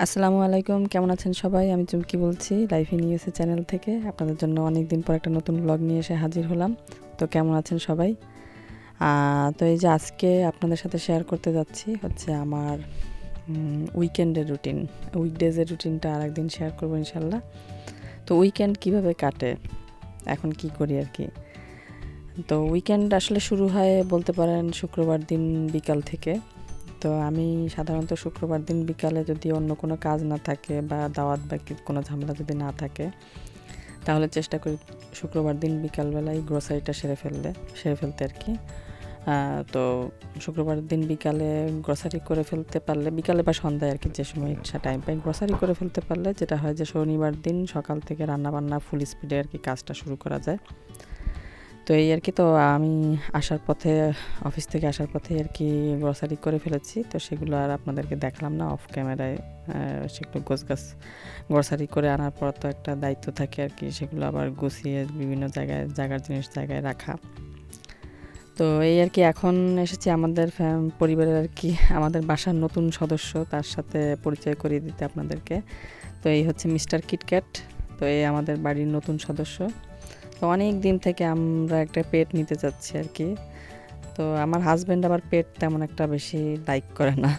আসসালামু আলাইকুম, কেমন আছেন সবাই? আমি চুমকি বলছি লাইফ ইন ইউএসএ চ্যানেল থেকে। আপনাদের জন্য অনেক দিন পর একটা নতুন ব্লগ নিয়ে এসে হাজির হলাম। তো কেমন আছেন সবাই? তো এই যে আজকে আপনাদের সাথে শেয়ার করতে যাচ্ছি হচ্ছে আমার উইকেন্ডের রুটিন উইকডেজের রুটিনটা আর একদিন শেয়ার করব ইনশাল্লাহ তো উইকেন্ড কীভাবে কাটে? এখন কি করি আর কি? তো উইকেন্ড আসলে শুরু হয় বলতে পারেন শুক্রবার দিন বিকাল থেকে। তো আমি সাধারণত শুক্রবার দিন বিকালে যদি অন্য কোনো কাজ না থাকে বা দাওয়াত বা কোনো ঝামেলা যদি না থাকে, তাহলে চেষ্টা করি শুক্রবার দিন বিকালবেলায় গ্রোসারিটা সেরে ফেললে, সেরে ফেলতে আর কি। তো শুক্রবার দিন বিকালে গ্রসারি করে ফেলতে পারলে, বিকালে বা সন্ধ্যায় আর কি যে সময় ইচ্ছা টাইম পাই গ্রসারি করে ফেলতে পারলে যেটা হয় যে শনিবার দিন সকাল থেকে রান্নাবান্না ফুল স্পিডে আর কি কাজটা শুরু করা যায়। তো এই আর কি, তো আমি আসার পথে অফিস থেকে আসার পথে আর কি গ্রসারি করে ফেলেছি। তো সেগুলো আর আপনাদেরকে দেখালাম না অফ ক্যামেরায় সেগুলো গোছ গাছ গ্রসারি করে আনার পর তো একটা দায়িত্ব থাকে আর কি, সেগুলো আবার গুছিয়ে বিভিন্ন জায়গায়, জায়গার জিনিস জায়গায় রাখা। তো এই আর কি এখন এসেছি আমাদের পরিবারের আর কি, আমাদের বাসার নতুন সদস্য, তার সাথে পরিচয় করিয়ে দিতে আপনাদেরকে। তো এই হচ্ছে মিস্টার কিটক্যাট, তো এই আমাদের বাড়ির নতুন সদস্য। তো অনেক দিন থেকে আমরা একটা পেট নিতে চাচ্ছি আর কি। তো আমার হাজব্যান্ড আবার পেট তেমন একটা বেশি লাইক করে না।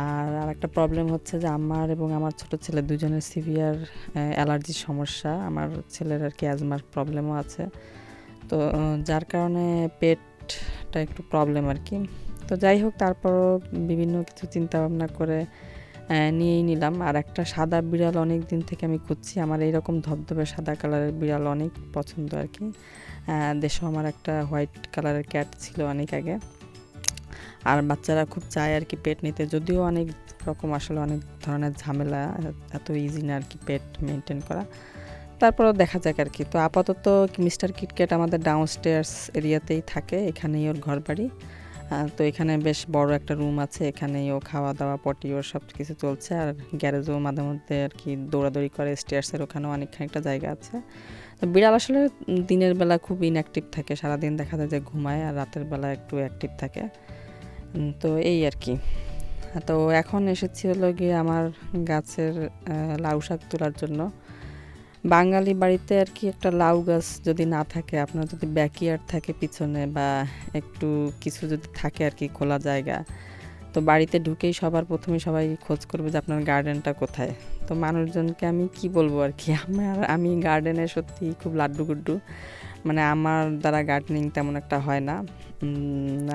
আর আর একটা প্রবলেম হচ্ছে যে আমার এবং আমার ছোট ছেলে দুজনের সিভিয়ার অ্যালার্জির সমস্যা। আমার ছেলের আর কি অ্যাজমার প্রবলেমও আছে। তো যার কারণে পেটটা একটু প্রবলেম আর কি। তো যাই হোক, তারপরও বিভিন্ন কিছু চিন্তা ভাবনা করে নিয়েই নিলাম। আর একটা সাদা বিড়াল অনেক দিন থেকে আমি খুঁজছি। আমার এইরকম ধবধবে সাদা কালারের বিড়াল অনেক পছন্দ আর কি। দেশেও আমার একটা হোয়াইট কালারের ক্যাট ছিল অনেক আগে। আর বাচ্চারা খুব চায় আর কি পেট নিতে। যদিও অনেক রকম আসলে অনেক ধরনের ঝামেলা, এত ইজি না আর কি পেট মেনটেন করা। তারপরও দেখা যাক আর কি। তো আপাতত মিস্টার কিটক্যাট আমাদের ডাউন স্টেয়ার্স এরিয়াতেই থাকে। এখানেই ওর ঘর বাড়ি তো এখানে বেশ বড় একটা রুম আছে। এখানেই ও খাওয়া দাওয়া পটি ওর সব কিছু চলছে। আর গ্যারেজও মাঝে মধ্যে আর কি দৌড়াদৌড়ি করে। স্টেয়ার্সের ওখানেও অনেক খানিকটা জায়গা আছে। তো বিড়াল আসলে দিনের বেলা খুব ইনঅ্যাক্টিভ থাকে। সারাদিন দেখা যায় যে ঘুমায় আর রাতের বেলা একটু অ্যাক্টিভ থাকে। তো এই আর কি। তো এখন এসেছি হলো গিয়ে আমার গাছের লাউ শাক তোলার জন্য। বাঙালি বাড়িতে আর কি একটা লাউ গাছ যদি না থাকে, আপনার যদি ব্যাকইয়ার্ড থাকে পিছনে বা একটু কিছু যদি থাকে আর কি খোলা জায়গা, তো বাড়িতে ঢুকেই সবার প্রথমে সবাই খোঁজ করবে যে আপনার গার্ডেনটা কোথায়। তো মানুষজনকে আমি কি বলব আর কি, আমার, আমি গার্ডেনে সত্যি খুব লাড্ডু গুড্ডু মানে আমার দ্বারা গার্ডেনিং তেমন একটা হয় না।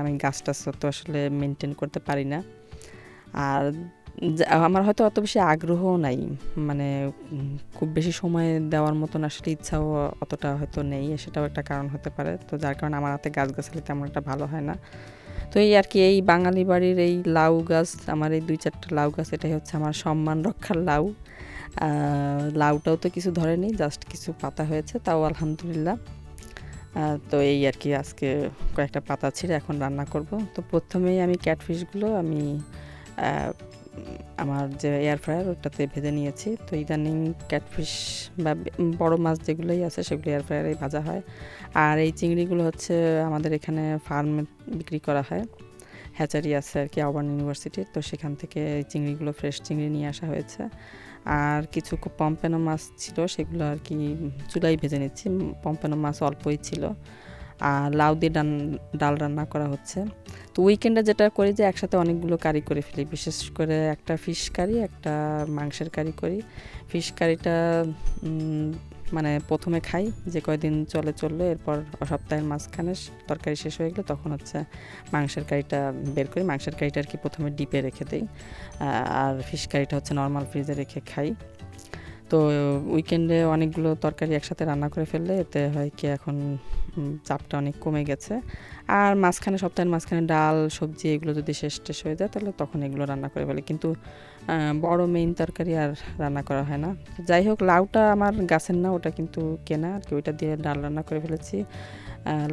আমি গাছ টাছ তো আসলে মেনটেন করতে পারি না। আর আমার হয়তো অত বেশি আগ্রহও নাই। মানে খুব বেশি সময় দেওয়ার মতন আসলে ইচ্ছাও অতটা হয়তো নেই, সেটাও একটা কারণ হতে পারে। তো যার কারণে আমার হাতে গাছ গাছগাছালি তেমন একটা ভালো হয় না। তো এই আর কি, এই বাঙালি বাড়ির এই লাউ গাছ, আমার এই দুই চারটা লাউ গাছ, এটাই হচ্ছে আমার সম্মান রক্ষার লাউ। লাউটাও তো কিছু ধরেনি জাস্ট কিছু পাতা হয়েছে, তাও আলহামদুলিল্লাহ। তো এই আর কি, আজকে কয়েকটা পাতা ছিঁড়ে এখন রান্না করব। তো প্রথমেই আমি ক্যাটফিশগুলো আমি আমার যে এয়ার ফ্রায়ার ওটাতে ভেজে নিয়েছি। তো ইদানিং ক্যাটফিশ বা বড় মাছ যেগুলোই আছে, সেগুলো এয়ার ফ্রায়ারেই ভাজা হয়। আর এই চিংড়িগুলো হচ্ছে আমাদের এখানে ফার্মে বিক্রি করা হয়। হ্যাচারি আছে আর কি আবান ইউনিভার্সিটির তো সেখান থেকে এই চিংড়িগুলো ফ্রেশ চিংড়ি নিয়ে আসা হয়েছে। আর কিছু পম্পেনো মাছ ছিল, সেগুলো আর কি চুলাই ভেজে নিচ্ছি। পম্পেনো মাছ অল্পই ছিল। আর লাউ দিয়ে ডান, ডাল রান্না করা হচ্ছে। তো উইকেন্ডে যেটা করি যে একসাথে অনেকগুলো কারি করে ফেলি। বিশেষ করে একটা ফিশ কারি একটা মাংসের কারি করি। ফিশ কারিটা মানে প্রথমে খাই, যে কয়দিন চলে চলল, এরপর সপ্তাহের মাঝখানে তরকারি শেষ হয়ে গেলে তখন হচ্ছে মাংসের কারিটা বের করি। মাংসের কারিটা আর কি প্রথমে ডিপে রেখে দিই। আর ফিশ কারিটা হচ্ছে নর্মাল ফ্রিজে রেখে খাই। তো উইকেন্ডে অনেকগুলো তরকারি একসাথে রান্না করে ফেললে, এতে হয় কি এখন চাপটা অনেক কমে গেছে। আর মাঝখানে, সপ্তাহের মাঝখানে ডাল, সবজি এগুলো যদি শেষ টেষ হয়ে যায়, তাহলে তখন এগুলো রান্না করে ফেলে। কিন্তু বড় মেইন তরকারি আর রান্না করা হয় না। যাই হোক, লাউটা আমার গাছের না, ওটা কিন্তু কেনা আর কি। ওইটা দিয়ে ডাল রান্না করে ফেলেছি।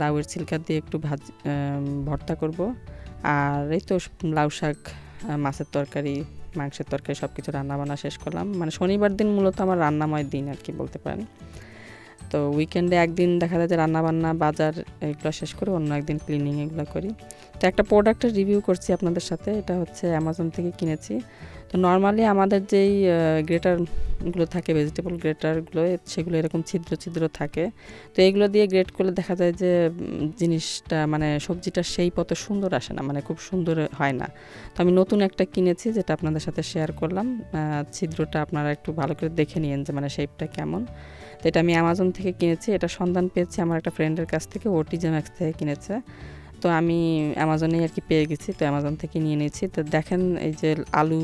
লাউয়ের ছিলকা দিয়ে একটু ভাজ ভর্তা করব। আর এই তো লাউ শাক মাছের তরকারি, মাংসের তরকারি সব কিছু রান্নাবান্না শেষ করলাম। মানে শনিবার দিন মূলত আমার রান্নাময় দিন আর কি বলতে পারেন। তো উইকেন্ডে একদিন দেখা যায় যে রান্নাবান্না, বাজার এগুলো শেষ করে অন্য একদিন ক্লিনিং এগুলো করি। তো একটা প্রোডাক্টের রিভিউ করছি আপনাদের সাথে, এটা হচ্ছে অ্যামাজন থেকে কিনেছি। তো নর্মালি আমাদের যেই গ্রেটারগুলো থাকে ভেজিটেবল গ্রেটারগুলো সেগুলো এরকম ছিদ্র ছিদ্র থাকে। তো এগুলো দিয়ে গ্রেট করলে দেখা যায় যে জিনিসটা মানে সবজিটা সেই পথে সুন্দর আসে না মানে খুব সুন্দর হয় না। তো আমি নতুন একটা কিনেছি যেটা আপনাদের সাথে শেয়ার করলাম। ছিদ্রটা আপনারা একটু ভালো করে দেখে নিয়েন যে মানে শেপটা কেমন। এটা আমি অ্যামাজন থেকে কিনেছি, এটা সন্ধান পেয়েছি আমার একটা ফ্রেন্ডের কাছ থেকে ওটিজে ম্যাক্স থেকে কিনেছে। তো আমি অ্যামাজনেই আর কি পেয়ে গেছি, তো অ্যামাজন থেকে নিয়ে নিয়েছি। তো দেখেন এই যে আলু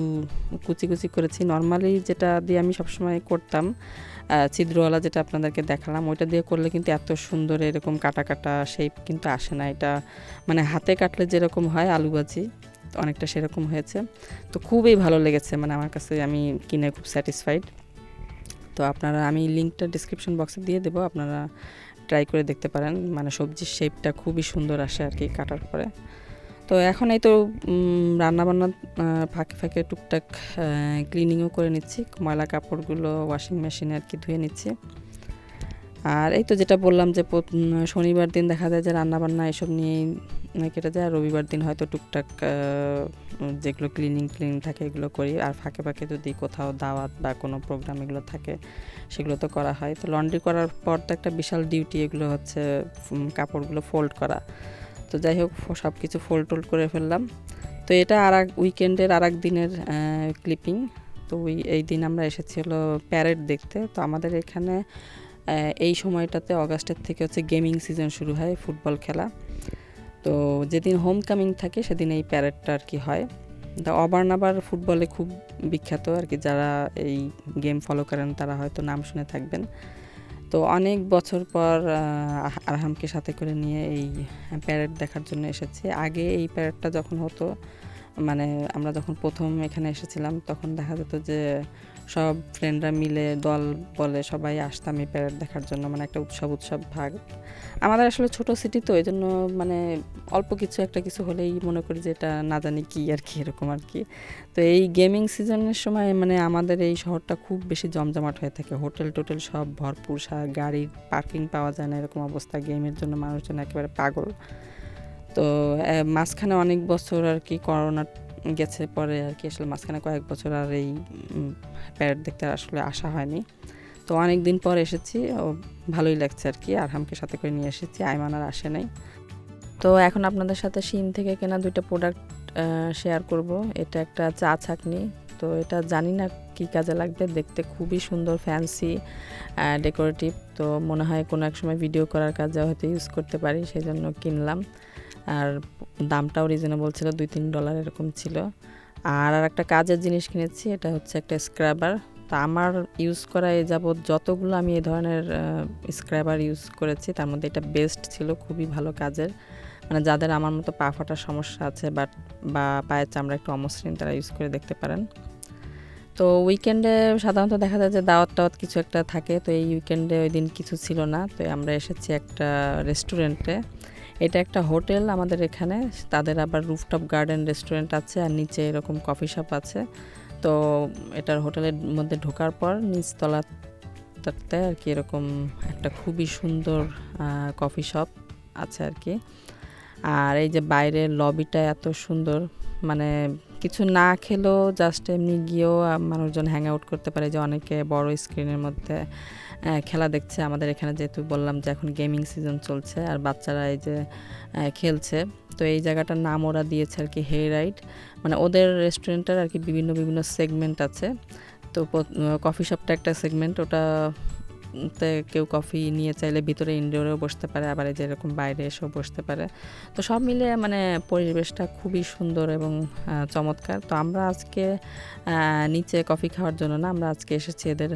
কুচি কুচি করেছি নর্মালি যেটা দিয়ে আমি সবসময় করতাম ছিদ্রওয়ালা যেটা আপনাদেরকে দেখালাম, ওইটা দিয়ে করলে কিন্তু এত সুন্দর এরকম কাটা কাটা শেপ কিন্তু আসে না। এটা মানে হাতে কাটলে যেরকম হয় আলু ভাজি অনেকটা সেরকম হয়েছে। তো খুবই ভালো লেগেছে মানে আমার কাছে আমি কিনে খুব স্যাটিসফাইড তো আপনারা, আমি লিঙ্কটা ডিসক্রিপশন বক্সে দিয়ে দেবো, আপনারা ট্রাই করে দেখতে পারেন। মানে সবজির শেপটা খুবই সুন্দর আসে আর কি কাটার পরে। তো এখন এই তো রান্নাবান্না ফাঁকে ফাঁকে টুকটাক ক্লিনিংও করে নিচ্ছি। ময়লা কাপড়গুলো ওয়াশিং মেশিনে আর কি ধুয়ে নিচ্ছি। আর এই তো যেটা বললাম যে শনিবার দিন দেখা যায় যে রান্নাবান্না এসব নিয়েই কেটে যায়, আর রবিবার দিন হয়তো টুকটাক যেগুলো ক্লিনিং ক্লিনিং থাকে এগুলো করি। আর ফাঁকে ফাঁকে যদি কোথাও দাওয়াত বা কোনো প্রোগ্রাম এগুলো থাকে, সেগুলো তো করা হয়। তো লন্ড্রি করার পর তো একটা বিশাল ডিউটি এগুলো হচ্ছে কাপড়গুলো ফোল্ড করা। তো যাই হোক সব কিছু ফোল্ড টোল্ড করে ফেললাম। তো এটা আর এক উইকেন্ডের আর এক দিনের ক্লিপিং তো ওই, এই দিন আমরা এসেছি হলো প্যারেড দেখতে। তো আমাদের এখানে এই সময়টাতে অগাস্টের থেকে হচ্ছে গেমিং সিজন শুরু হয়, ফুটবল খেলা। তো যেদিন হোম কামিং থাকে, সেদিন এই প্যারেডটা আর কি হয়। তো অবার্ন আবার ফুটবলে খুব বিখ্যাত আর কি, যারা এই গেম ফলো করেন তারা হয়তো নাম শুনে থাকবেন। তো অনেক বছর পর আরহামকে সাথে করে নিয়ে এই প্যারেড দেখার জন্য এসেছি। আগে এই প্যারেডটা যখন হতো মানে আমরা যখন প্রথম এখানে এসেছিলাম, তখন দেখা যেত যে সব ফ্রেন্ডরা মিলে দল বলে সবাই আসতাম এই প্যারেড দেখার জন্য মানে একটা উৎসব উৎসব ভাগ। আমাদের আসলে ছোট সিটি তো এই জন্য মানে অল্প কিছু একটা কিছু হলেই মনে করি যে এটা না জানি কি আর কি, এরকম আর কি। তো এই গেমিং সিজনের সময় মানে আমাদের এই শহরটা খুব বেশি জমজমাট হয়ে থাকে। হোটেল টোটেল সব ভরপুর গাড়ির পার্কিং পাওয়া যায় না, এরকম অবস্থা। গেমের জন্য মানুষজন একেবারে পাগল। তো মাঝখানে অনেক বছর আর কি করোনা গেছে পরে আর কি আসলে মাঝখানে কয়েক বছর আর এই প্যারেড দেখতে আসলে আসা হয়নি। তো অনেক দিন পর এসেছি, ও, ভালোই লাগছে আর কি। আরহামকে সাথে করে নিয়ে এসেছি আইমান আর আসে নাই। তো এখন আপনাদের সাথে সিম থেকে কেনা দুইটা প্রোডাক্ট শেয়ার করব। এটা একটা চা ছাকনি তো এটা জানি না কি কাজে লাগবে। দেখতে খুবই সুন্দর ফ্যান্সি ডেকোরেটিভ তো মনে হয় কোনো এক সময় ভিডিও করার কাজে হয়তো ইউজ করতে পারি সেই জন্য কিনলাম। আর দামটাও রিজনেবল ছিল দুই তিন ডলার এরকম ছিল। আর আর একটা কাজের জিনিস কিনেছি, এটা হচ্ছে একটা স্ক্রাবার তা আমার ইউজ করা এ যাবৎ যতগুলো আমি এই ধরনের স্ক্রাবার ইউজ করেছি, তার মধ্যে এটা বেস্ট ছিল, খুবই ভালো কাজের। মানে যাদের আমার মতো পা ফাটার সমস্যা আছে বাট বা পায়ের চামড়া একটু অমসৃণ, তারা ইউজ করে দেখতে পারেন। তো উইকেন্ডে সাধারণত দেখা যায় যে দাওয়াত টাওয়াত কিছু একটা থাকে, তো এই উইকেন্ডে ওই দিন কিছু ছিল না। তো আমরা এসেছি একটা রেস্টুরেন্টে এটা একটা হোটেল আমাদের এখানে, তাদের আবার রুফটপ গার্ডেন রেস্টুরেন্ট আছে আর নিচে এরকম কফি শপ আছে। তো এটার হোটেলের মধ্যে ঢোকার পর নিচতলাতে আর কি এরকম একটা খুবই সুন্দর কফি শপ আছে আর কি। আর এই যে বাইরের লবিটা এত সুন্দর মানে কিছু না খেলেও জাস্ট এমনি গিয়েও মানুষজন হ্যাং আউট করতে পারে যে অনেকে বড় স্ক্রিনের মধ্যে খেলা দেখছে। আমাদের এখানে যেহেতু বললাম যে এখন গেমিং সিজন চলছে আর বাচ্চারা এই যে খেলছে। তো এই জায়গাটার নাম ওরা দিয়েছে আর কি হে রাইড মানে ওদের রেস্টুরেন্টের আর কি বিভিন্ন বিভিন্ন সেগমেন্ট আছে। তো কফি শপটা একটা সেগমেন্ট ওটা তে কেউ কফি নিয়ে চাইলে ভিতরে ইনডোরেও বসতে পারে, আবার এই যে এরকম বাইরে এসেও বসতে পারে। তো সব মিলে মানে পরিবেশটা খুবই সুন্দর এবং চমৎকার। তো আমরা আজকে নিচে কফি খাওয়ার জন্য না, আমরা আজকে এসেছি এদের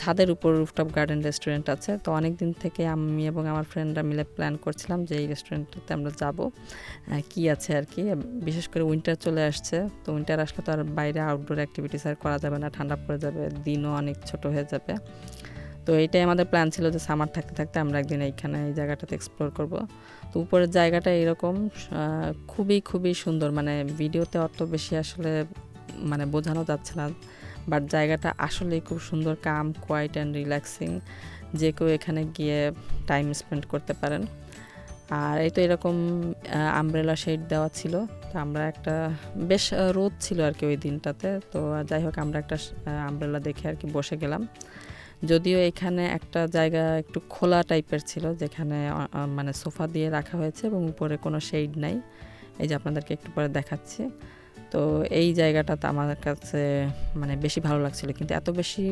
ছাদের উপর রুফটপ গার্ডেন রেস্টুরেন্ট আছে। তো অনেক দিন থেকে আমি এবং আমার ফ্রেন্ডরা মিলে প্ল্যান করছিলাম যে এই রেস্টুরেন্টটাতে আমরা যাব। কি আছে আর কি? বিশেষ করে উইন্টার চলে আসছে। তো উইন্টার আসলে তো আর বাইরে আউটডোর অ্যাক্টিভিটিস আর করা যাবে না, ঠান্ডা পড়ে যাবে, দিনও অনেক ছোট হয়ে যাবে। তো এইটাই আমাদের প্ল্যান ছিল যে সামার থাকতে থাকতে আমরা একদিন এইখানে এই জায়গাটাতে এক্সপ্লোর করব। তো উপরের জায়গাটা এরকম খুবই খুবই সুন্দর। মানে ভিডিওতে অত বেশি আসলে মানে বোঝানো যাচ্ছে না। বাট জায়গাটা আসলেই খুব সুন্দর কাম কোয়াইট অ্যান্ড রিল্যাক্সিং যে কেউ এখানে গিয়ে টাইম স্পেন্ড করতে পারেন। আর এই তো এরকম আমব্রেলা শেড দেওয়া ছিল। তো আমরা একটা, বেশ রোদ ছিল আর কি ওই দিনটাতে। তো যাই হোক, আমরা একটা আমব্রেলা দেখে আর কি বসে গেলাম। যদিও এখানে একটা জায়গা একটু খোলা টাইপের ছিল, যেখানে মানে সোফা দিয়ে রাখা হয়েছে এবং উপরে কোনো শেড নাই। এই যে আপনাদেরকে একটু পরে দেখাচ্ছি। তো এই জায়গাটাতে আমার কাছে মানে বেশি ভালো লাগছিল। কিন্তু এত বেশি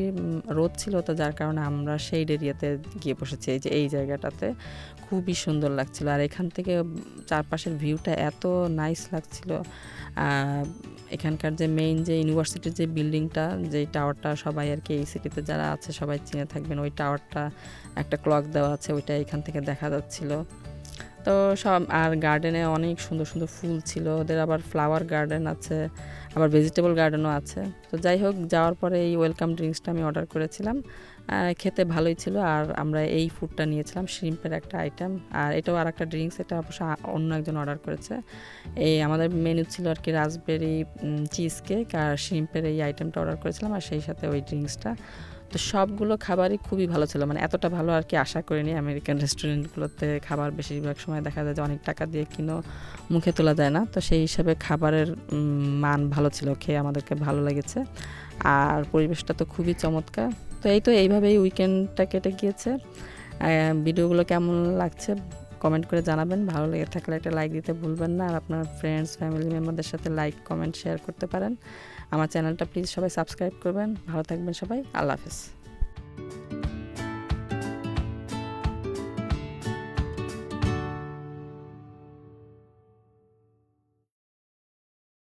রোদ ছিল তো যার কারণে আমরা শেড এরিয়াতে গিয়ে বসেছি। এই যে এই জায়গাটাতে খুবই সুন্দর লাগছিল। আর এখান থেকে চারপাশের ভিউটা এত নাইস লাগছিল। এখানকার যে মেইন যে ইউনিভার্সিটির যে বিল্ডিংটা যে টাওয়ারটা সবাই আর কি এই সিটিতে যারা আছে সবাই চিনে থাকবেন। ওই টাওয়ারটা একটা ক্লক দেওয়া আছে, ওইটা এখান থেকে দেখা যাচ্ছিল। তো সব, আর গার্ডেনে অনেক সুন্দর সুন্দর ফুল ছিল। ওদের আবার ফ্লাওয়ার গার্ডেন আছে, আবার ভেজিটেবল গার্ডেনও আছে। তো যাই হোক, যাওয়ার পরে এই ওয়েলকাম ড্রিঙ্কসটা আমি অর্ডার করেছিলাম। খেতে ভালোই ছিল, আর আমরা এই ফুডটা নিয়েছিলাম শ্রিম্পের একটা আইটেম আর এটাও আর একটা ড্রিঙ্কস এটা অবশ্য অন্য একজন অর্ডার করেছে। এই আমাদের মেনু ছিল আর কি রাসবেরি চিজ কেক আর শ্রিম্পের এই আইটেমটা অর্ডার করেছিলাম, আর সেই সাথে ওই ড্রিঙ্কসটা তো সবগুলো খাবারই খুবই ভালো ছিল। মানে এতটা ভালো আর কি আশা করিনি। আমেরিকান রেস্টুরেন্টগুলোতে খাবার বেশিরভাগ সময় দেখা যায় যে অনেক টাকা দিয়ে কিনো মুখে তোলা যায় না। তো সেই হিসাবে খাবারের মান ভালো ছিল, খেয়ে আমাদেরকে ভালো লেগেছে। আর পরিবেশটা তো খুবই চমৎকার। তো এই তো এইভাবেই উইকেন্ডটা কেটে গিয়েছে। ভিডিওগুলো কেমন লাগছে? কমেন্ট করে জানাবেন। ভালো লেগে থাকলে একটা লাইক দিতে ভুলবেন না। আর আপনার ফ্রেন্ডস ফ্যামিলি মেম্বারদের সাথে লাইক কমেন্ট শেয়ার করতে পারেন। আমার চ্যানেলটা প্লিজ সবাই সাবস্ক্রাইব করবেন। ভালো থাকবেন সবাই। আল্লাহ হাফেজ।